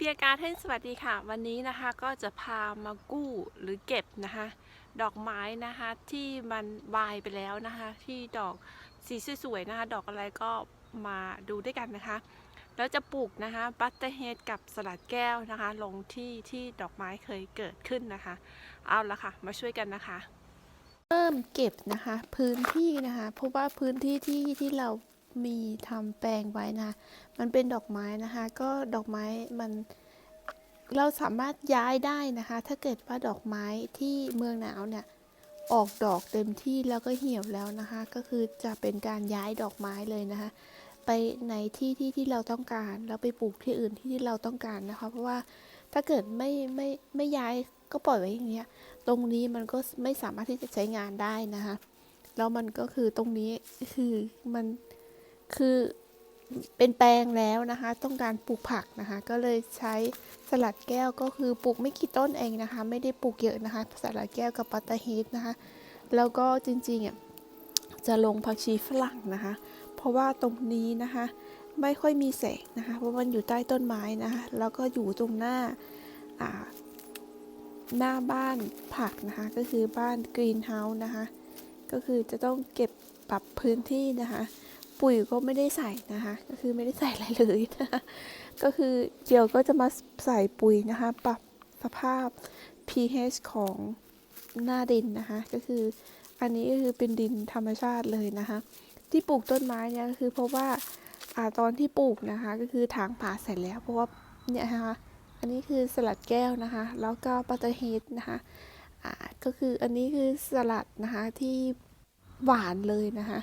เบียร์การ์เทนสวัสดีค่ะ วันนี้นะคะก็จะพามากู้หรือเก็บนะคะ ดอกไม้นะคะที่มันบายไปแล้วนะคะ ที่ดอกสีสวยๆนะคะ ดอกอะไรก็มาดูด้วยกันนะคะ แล้วจะปลูกนะคะบัตเตอร์เฮดกับสลัดแก้วนะคะ ลงที่ที่ดอกไม้เคยเกิดขึ้นนะคะ เอาละค่ะ มาช่วยกันนะคะ เริ่มเก็บนะคะพื้นที่นะคะเพราะว่าพื้นที่ที่ที่เรา มีทำแปลงไว้นะคะมันเป็นดอกไม้นะคะ ก็ดอกไม้มันเราสามารถย้ายได้นะคะ ถ้าเกิดว่าดอกไม้ที่เมืองหนาวเนี่ยออกดอกเต็มที่แล้วก็เหี่ยวแล้วนะคะ ก็คือจะเป็นการย้ายดอกไม้เลยนะคะ ไปในที่ที่ที่เราต้องการแล้วไปปลูกที่อื่นที่ที่เราต้องการนะคะ เพราะว่าถ้าเกิดไม่ไม่ไม่ย้ายก็ปล่อยไว้อย่างเงี้ย ตรงนี้มันก็ไม่สามารถที่จะใช้งานได้นะคะ แล้วมันก็คือตรงนี้คือมัน คือเป็นแปลงแล้วนะคะ ต้องการปลูกผักนะคะ ก็เลยใช้สลัดแก้วก็คือปลูกไม่กี่ต้นเองนะคะ ไม่ได้ปลูกเยอะนะคะสลัดแก้วกับปัตตาฮีทนะคะ แล้วก็จริงๆอะจะลงผักชีฝรั่งนะคะ เพราะว่าตรงนี้นะคะ ไม่ค่อยมีแสงนะคะ เพราะมันอยู่ใต้ต้นไม้นะคะแล้วก็อยู่ตรงหน้าอ่าหน้าบ้านผักนะคะ ก็คือบ้านกรีนเฮาส์นะคะ ก็คือจะต้องเก็บปรับพื้นที่นะคะ ปุ๋ยก็ไม่ได้ใส่นะคะ ก็คือไม่ได้ใส่อะไรเลยนะคะก็คือเดี๋ยวก็จะมาใส่ปุ๋ยนะคะ ปรับสภาพ pH ของหน้าดินนะคะ ก็คืออันนี้ก็คือเป็นดินธรรมชาติเลยนะคะ ที่ปลูกต้นไม้เนี่ยก็คือเพราะว่าอาตอนที่ปลูกนะคะ ก็คือถางป่าเสร็จแล้ว เพราะว่าเนี่ยนะคะอันนี้คือสลัดแก้วนะคะ แล้วก็บัตเตอร์เฮดนะคะอ่าก็คืออันนี้คือสลัดนะคะที่หวานเลยนะคะ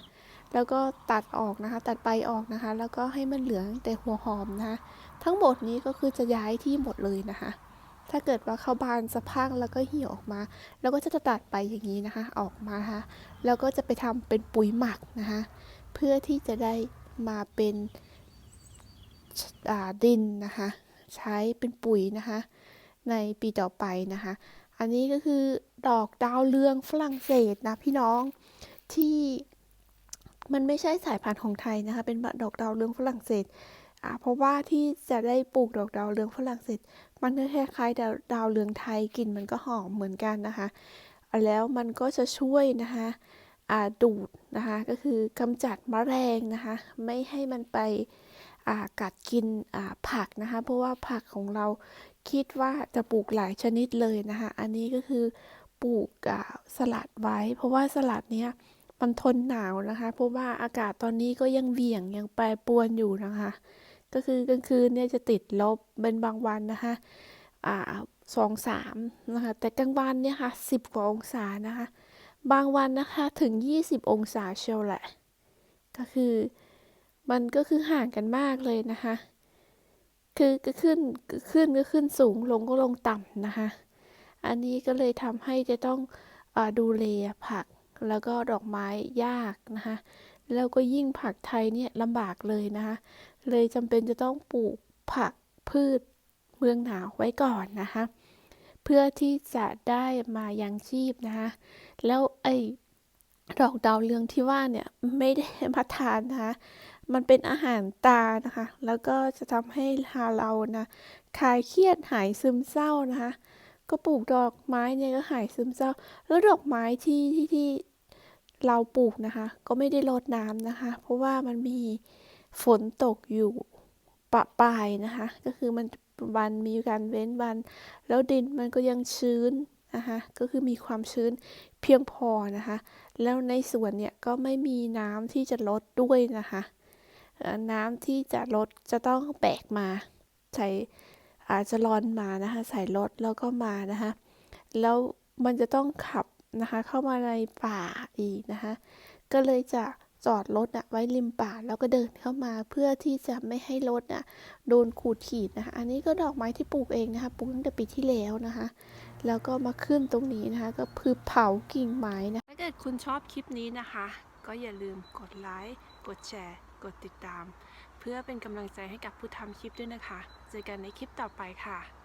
แล้วก็ตัดออกนะคะ ตัดใบออกนะคะ แล้วก็ให้มันเหลืองแต่หัวหอมนะคะทั้งหมดนี้ก็คือจะย้ายที่หมดเลยนะคะ ถ้าเกิดว่าเข้าบานสะพังแล้วก็เหี่ยวออกมา แล้วก็จะตัดไปอย่างนี้นะคะ ออกมานะคะแล้วก็จะไปทำเป็นปุ๋ยหมักนะคะ เพื่อที่จะได้มาเป็นดินนะคะ ใช้เป็นปุ๋ยนะคะ ในปีต่อไปนะคะ อันนี้ก็คือดอกดาวเรืองฝรั่งเศสนะพี่น้องที่ มันไม่ใช่สายพันธุ์ของไทยนะคะ เป็นดอกดาวเรืองฝรั่งเศสเพราะว่าที่จะได้ปลูกดอกดาวเรืองฝรั่งเศส มันก็คล้ายๆดาวดาวเรืองไทยกลิ่นมันก็หอมเหมือนกันนะคะ แล้วมันก็จะช่วยนะคะดูดนะคะก็คือกำจัดแมลงนะคะ ไม่ให้มันไปกัดกินผักนะคะ เพราะว่าผักของเราคิดว่าจะปลูกหลายชนิดเลยนะคะ อันนี้ก็คือปลูกสลัดไว้ เพราะว่าสลัดเนี้ย มันทนหนาวนะคะ เพราะว่าอากาศตอนนี้ก็ยังเวี่ยงยังแปรปรวนอยู่นะคะ ก็คือกลางคืนเนี่ยจะติดลบเป็นบางวันนะคะอ่าสองสามนะคะ แต่กลางวันเนี่ยค่ะสิบกว่าองศานะคะ บางวันนะคะถึง20องศาเชียวแหละ ก็คือมันก็คือห่างกันมากเลยนะคะ คือก็ขึ้นก็ขึ้นก็ขึ้นสูงลงก็ลงต่ำนะคะ อันนี้ก็เลยทำให้จะต้องอดูแลผัก แล้วก็ดอกไม้ยากนะคะแล้วก็ยิ่งผักไทยเนี่ยลำบากเลยนะคะเลยจำเป็นจะต้องปลูกผักพืชเมืองหนาวไว้ก่อนนะคะเพื่อที่จะได้มายังชีพนะคะแล้วไอ้ดอกดาวเรืองที่ว่าเนี่ยไม่ได้มาทานนะคะมันเป็นอาหารตานะคะ แล้วก็จะทำให้เรานะคลายเครียดหายซึมเศร้านะคะ ก็ปลูกดอกไม้เนี่ยก็หายซึมเศร้า แล้วดอกไม้ที่ที่ที่เราปลูกนะคะ ก็ไม่ได้รดน้ำนะคะ เพราะว่ามันมีฝนตกอยู่ปะปลายนะคะ ก็คือมันวันมีการเว้นวัน แล้วดินมันก็ยังชื้นนะคะก็คือมีความชื้นเพียงพอนะคะ แล้วในสวนเนี่ยก็ไม่มีน้ำที่จะลดด้วยนะคะ น้ำที่จะลดจะต้องแบกมาใส่ อาจจะรอนมานะคะใส่รถแล้วก็มานะคะแล้วมันจะต้องขับนะคะเข้ามาในป่าอีกนะคะก็เลยจะจอดรถอะไว้ริมป่าแล้วก็เดินเข้ามาเพื่อที่จะไม่ให้รถอะโดนขูดขีดนะคะอันนี้ก็ดอกไม้ที่ปลูกเองนะคะปลูกตั้งแต่ปีที่แล้วนะคะแล้วก็มาขึ้นตรงนี้นะคะก็คือเผากิ่งไม้นะถ้าเกิดคุณชอบคลิปนี้นะคะ ก็อย่าลืมกดไลค์ กดแชร์ กดติดตาม เพื่อเป็นกำลังใจให้กับผู้ทำคลิปด้วยนะคะ เจอกันในคลิปต่อไปค่ะ